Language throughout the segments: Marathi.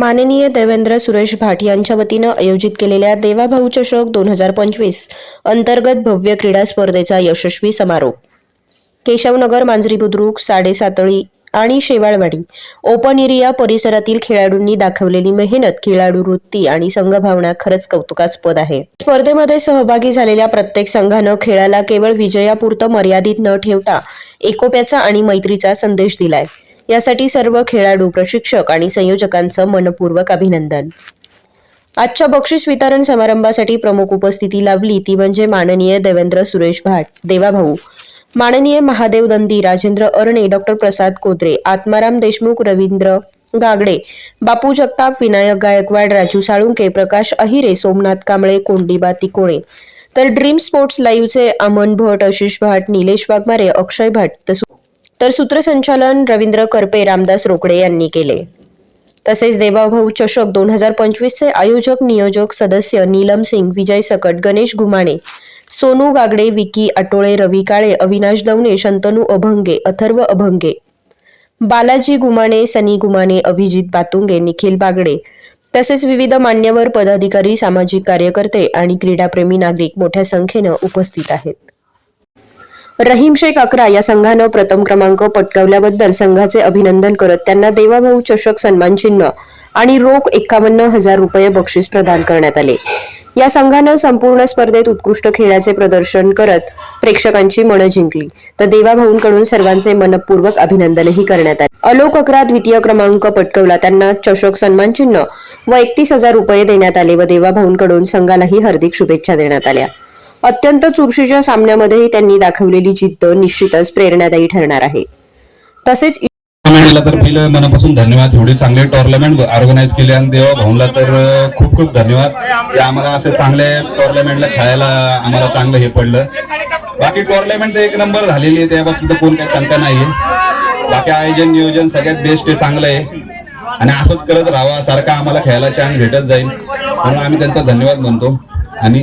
माननीय देवेंद्र सुरेश भाट यांच्या वतीनं आयोजित केलेल्या देवाभाऊ चषक दोन हजार पंचवीस अंतर्गत भव्य क्रीडा स्पर्धेचा यशस्वी समारोप. केशवनगर मांजरी बुद्रुक साडेसातळी आणि शेवाळवाडी ओपन एरिया परिसरातील खेळाडूंनी दाखवलेली मेहनत खेळाडू वृत्ती आणि संघभावना खरंच कौतुकास्पद आहे. स्पर्धेमध्ये सहभागी झालेल्या प्रत्येक संघानं खेळाला केवळ विजयापुरतं मर्यादित न ठेवता एकोप्याचा आणि मैत्रीचा संदेश दिलाय. यासाठी सर्व खेळाडू प्रशिक्षक आणि संयोजकांचं मनपूर्वक अभिनंदन. आजच्या बक्षीस वितरण समारंभासाठी प्रमुख उपस्थिती लाभली ती म्हणजे माननीय देवेंद्र सुरेश भाट देवाभाऊ. माननीय महादेव दंदी राजेंद्र अरणे डॉक्टर प्रसाद कोत्रे आत्माराम देशमुख रवींद्र गागडे बापू जगताप विनायक गायकवाड राजू साळुंके प्रकाश अहिरे सोमनाथ कांबळे कोंडीबा तिकोणे. तर ड्रीम स्पोर्ट्स लाईव्हचे अमन भट आशिष भाट निलेश वाघमारे अक्षय भाट तसु- तर सूत्रसंचालन रवींद्र करपे रामदास रोकडे यांनी केले. तसेच देवाभाऊ चषक दोन हजार पंचवीसचे आयोजक नियोजक सदस्य नीलम सिंग विजय सकट गणेश घुमाणे सोनू गागडे विकी आटोळे रवी काळे अविनाश दवणे शंतनू अभंगे अथर्व अभंगे बालाजी गुमाणे सनी गुमाणे अभिजित बातुंगे निखिल बागडे तसेच विविध मान्यवर पदाधिकारी सामाजिक कार्यकर्ते आणि क्रीडाप्रेमी नागरिक मोठ्या संख्येनं उपस्थित आहेत. रहीम शेख अकरा या संघानं प्रथम क्रमांक पटकावल्याबद्दल संघाचे अभिनंदन करत त्यांना देवाभाऊ चषक सन्मान चिन्ह आणि रोख एकावन्न हजार रुपये बक्षीस प्रदान करण्यात आले. या संघानं संपूर्ण स्पर्धेत उत्कृष्ट खेळाचे प्रदर्शन करत प्रेक्षकांची मनं जिंकली. तर देवाभाऊंकडून सर्वांचे मनपूर्वक अभिनंदनही करण्यात आले. अलोक अकरा द्वितीय क्रमांक पटकवला त्यांना चषक सन्मान चिन्ह व एकतीस हजार रुपये देण्यात आले व देवाभाऊंकडून संघालाही हार्दिक शुभेच्छा देण्यात आल्या. अत्यंत चुरशीच्या सामन्यामध्येही त्यांनी दाखवलेली जिद्द निश्चितच प्रेरणादायी ठरणार आहे. तसेच तर पहिलं मनापासून धन्यवाद. एवढे चांगले टोर्नामेंट ऑर्गनाईज केले आणि देवा भाऊला तर खूप खूप धन्यवाद. की आम्हाला असे चांगले टोर्नामेंटला खेळायला आम्हाला चांगलं हे पडलं. बाकी टोर्नामेंट एक नंबर झालेली आहे. त्या बाबतीत कोण काही शंका नाहीये. बाकी आयोजन नियोजन सगळ्यात बेस्ट आहे चांगलं आहे. आणि असंच करत राहावा सारखा आम्हाला खेळायला चान्स भेटत जाईल. म्हणून आम्ही त्यांचा धन्यवाद म्हणतो. आणि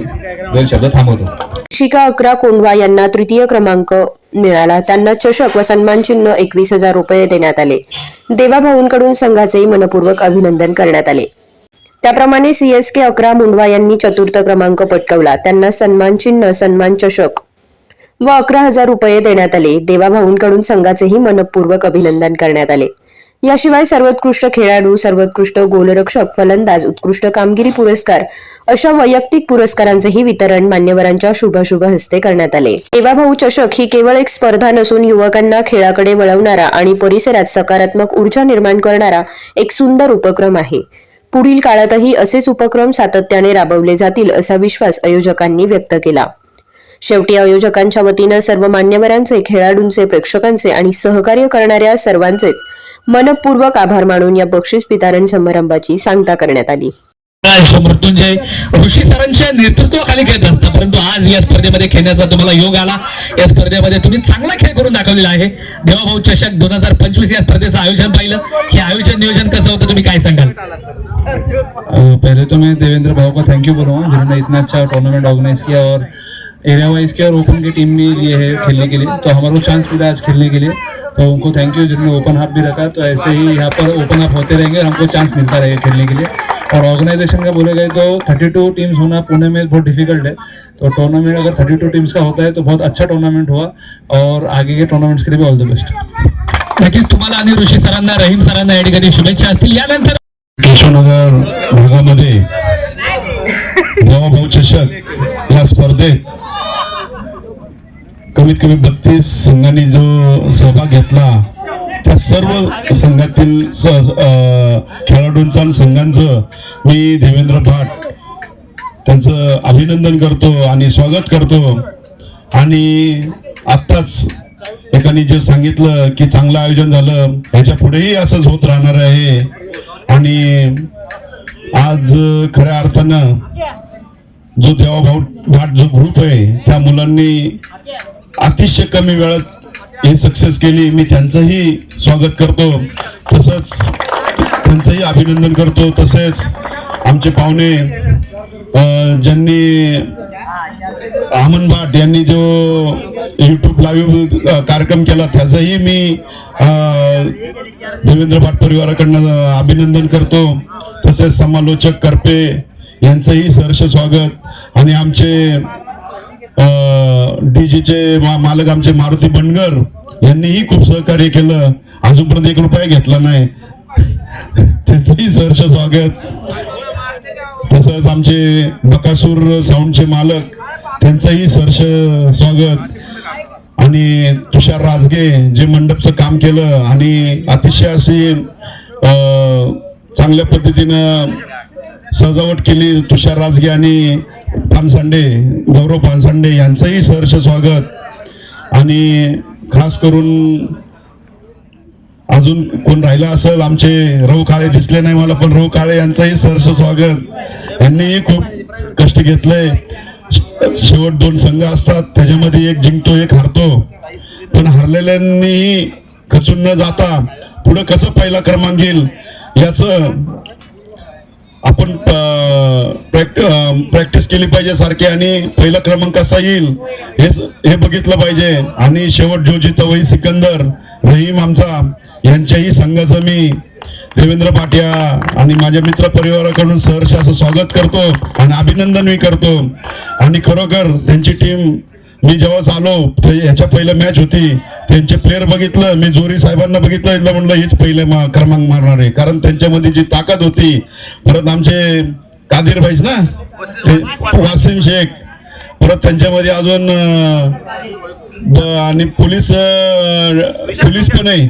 दोन शब्द थांबवतो. शिका अकरा कोंडवा यांना तृतीय क्रमांक मिळाला. त्यांना चषक व सन्मान चिन्ह एकवीस हजार रुपये देण्यात आले. देवाभाऊंकडून संघाचेही मनपूर्वक अभिनंदन करण्यात आले. त्याप्रमाणे सीएसके अकरा मुंडवा यांनी चतुर्थ क्रमांक पटकवला. त्यांना सन्मान चिन्ह सन्मान चषक व अकरा हजार रुपये देण्यात आले. देवाभाऊंकडून संघाचेही मनपूर्वक अभिनंदन करण्यात आले. याशिवाय सर्वोत्कृष्ट खेळाडू सर्वोत्कृष्ट गोलरक्षक फलंदाज उत्कृष्ट कामगिरी पुरस्कार अशा वैयक्तिक पुरस्कारांचेही वितरण मान्यवरांच्या शुभाशुभ हस्ते करण्यात आले. देवाभाऊ चषक ही केवळ एक स्पर्धा नसून युवकांना खेळाकडे वळवणारा आणि परिसरात सकारात्मक ऊर्जा निर्माण करणारा एक सुंदर उपक्रम आहे. पुढील काळातही असेच उपक्रम सातत्याने राबवले जातील असा विश्वास आयोजकांनी व्यक्त केला. शेवटी आयोजकांच्या वतीनं सर्व मान्यवरांचे खेळाडूंचे प्रेक्षकांचे आणि सहकार्य करणाऱ्या सर्वांचेच मनपूर्वक आभार मानून या बक्षीस वितरण समारंभाची सांगता करण्यात आली. मृत्युंजय ऋषी सरांच्या नेतृत्वाखाली खेळत असतं परंतु आज या स्पर्धेमध्ये खेळण्याचा तुम्हाला योग आला. या स्पर्धेमध्ये तुम्ही चांगला खेळ करून दाखवलेला आहे. देवाभाऊ चषक दोन हजार पंचवीस या स्पर्धेचं आयोजन पाहिलं. हे आयोजन नियोजन कसं होतं तुम्ही काय सांगाल? पहले तो मैं देवेंद्र भाव को थैंक यू बोलूँगा जिन्होंने इतना अच्छा टूर्नामेंट ऑर्गेनाइज किया और एरिया वाइज किया और ओपन की टीम भी लिए है खेलने के लिए। तो हमारे को चांस मिला आज खेलने के लिए। तो उनको थैंक यू जिन्होंने ओपन हाफ़ भी रखा तो ऐसे ही यहाँ पर ओपन हाफ़ होते रहेंगे हमको चांस मिलता रहेगा खेलने के लिए। और ऑर्गेनाइजेशन का बोले गए तो 32 टीम्स होना पुणे में बहुत डिफ़िकल्ट है। तो टूर्नामेंट अगर 32 टीम्स का होता है तो बहुत अच्छा टूर्नामेंट हुआ और आगे के टूर्नामेंट्स के लिए भी ऑल द बेस्ट नक्कीच तुम्हाला आणि ऋषी सरांना रहीम सरांना या ठिकाणी शुभेच्छा। असतील यानंतर केशवनगर भागामध्ये देवाभाऊ चषक या स्पर्धेत? कमीत कमी बत्तीस संघांनी जो सहभाग घेतला त्या सर्व संघातील स खेळाडूंचं आणि संघांचं मी देवेंद्र भाट त्यांचं अभिनंदन करतो आणि स्वागत करतो. आणि आत्ताच एकाने जे सांगितलं की चांगलं आयोजन झालं ह्याच्या पुढेही असंच होत राहणार आहे. आणि आज खऱ्या अर्थानं जो देवाभाऊ भाट जो ग्रुप आहे त्या मुलांनी अतिशय कमी वेळात हे सक्सेस केली. मी त्यांचंही स्वागत करतो. तसंच त्यांचंही अभिनंदन करतो. तसेच आमचे पाहुणे ज्यांनी अमन भाट यांनी जो युट्यूब लाईव्ह कार्यक्रम केला त्याचंही मी अं, देवेंद्र भाट परिवाराकडनं अभिनंदन करतो. तसेच समालोचक करपे यांचंही सहर्ष स्वागत. आणि आमचे डीजीचे मालक आमचे मारुती बनगर यांनीही खूप सहकार्य केलं. अजूनपर्यंत एक रुपया घेतला नाही. त्यांचंही सहर्ष स्वागत. तसंच आमचे बकासूर साऊंडचे मालक त्यांचंही सहर्ष स्वागत. आणि तुषार राजगे जे मंडपचं काम केलं आणि अतिशय अशी चांगल्या पद्धतीनं सजावट केली तुषार राजगे आणि पानसांडे गौरव पानसांडे यांचंही सहर्ष स्वागत. आणि खास करून अजून कोण राहिला असेल आमचे रव काळे दिसले नाही मला पण रव काळे यांचंही सहर्ष स्वागत. यांनीही खूप कष्ट घेतलंय शेवट दोन संघ असतात त्याच्यामध्ये एक जिंकतो एक हारतो. पण हरलेल्यांनीही खचून न जाता पुढं कसं पहिला क्रमांक येईल याच आपण प्रॅक्टिस केली पाहिजे सारखी आणि पहिला क्रमांक कसा येईल हे हे बघितलं पाहिजे. आणि शेवट जो जितवई सिकंदर रहीम आमचा यांच्याही संघाचं मी देवेंद्र पाटिया आणि माझ्या मित्र परिवाराकडून सहर्ष असं स्वागत करतो आणि अभिनंदन मी करतो. आणि खरोखर त्यांची टीम मी जेव्हा आलो तर ह्याच्या पहिलं मॅच होती त्यांचे प्लेअर बघितलं मी जोरी साहेबांना बघितलं इथलं म्हणलं हेच पहिले मा- क्रमांक मारणार आहे. कारण त्यांच्यामध्ये जी ताकद होती परत आमचे कादिर भाईच ना वासिम शेख परत त्यांच्यामध्ये अजून आणि पोलीस पोलीस पण आहे.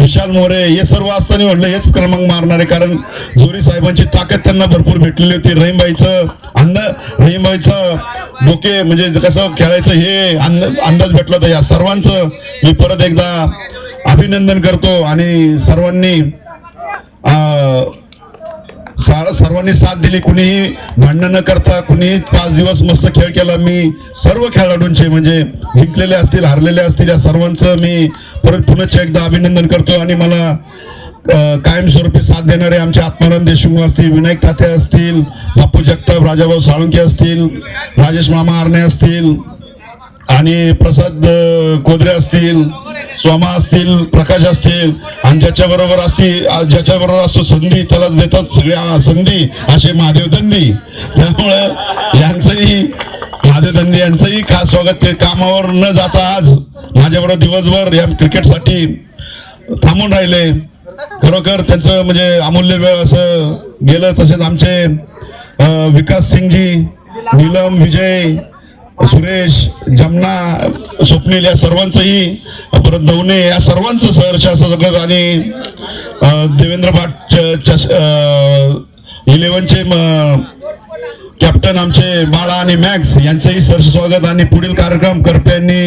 विशाल मोरे हे सर्व असताना म्हटलं हेच क्रमांक मारणार कारण जोरी साहेबांची ताकद त्यांना भरपूर भेटलेली होती. रहीमबाईचं अंदाज रहीमबाईचं डोके म्हणजे कसं खेळायचं हे अंदाज भेटला होता. या सर्वांचं मी परत एकदा अभिनंदन करतो. आणि सर्वांनी अं, सर्वांनी साथ दिली. कुणीही भांडणं न करता कुणीही पाच दिवस मस्त खेळ केला. मी सर्व खेळाडूंचे म्हणजे जिंकलेले असतील हारलेले असतील या सर्वांचं मी परत पुन्हा एकदा अभिनंदन करतो आणि मला कायमस्वरूपी साथ देणारे आमचे आत्माराम देशमुख असतील विनायक तात्या असतील बापू जगताप राजाभाऊ साळुंके असतील राजेश मामा आरणे असतील आणि प्रसाद गोदरे कोदरे असतील सोमा असतील प्रकाश असतील आणि ज्याच्या बरोबर असतील ज्याच्या बरोबर असतो संधी त्याला देतात सगळ्या संधी असे महादेव दंदी त्यामुळं यांचंही महादेव दंदी यांचंही खास स्वागत ते कामावर न जाता आज माझ्याबरोबर दिवसभर या क्रिकेटसाठी थांबून राहिले. खरोखर त्यांचं म्हणजे अमूल्य वेळ असं गेलं तसेच आमचे विकास सिंगजी नीलम विजय सुरेश जमना स्वप्नील या सर्वांचंही परत दौने या सर्वांचं सहर्ष असं सगळं आणि देवेंद्र भाट इलेव्हनचे कॅप्टन आमचे बाळा आणि मॅक्स यांचंही सहर्ष स्वागत आणि पुढील कार्यक्रम करप्यांनी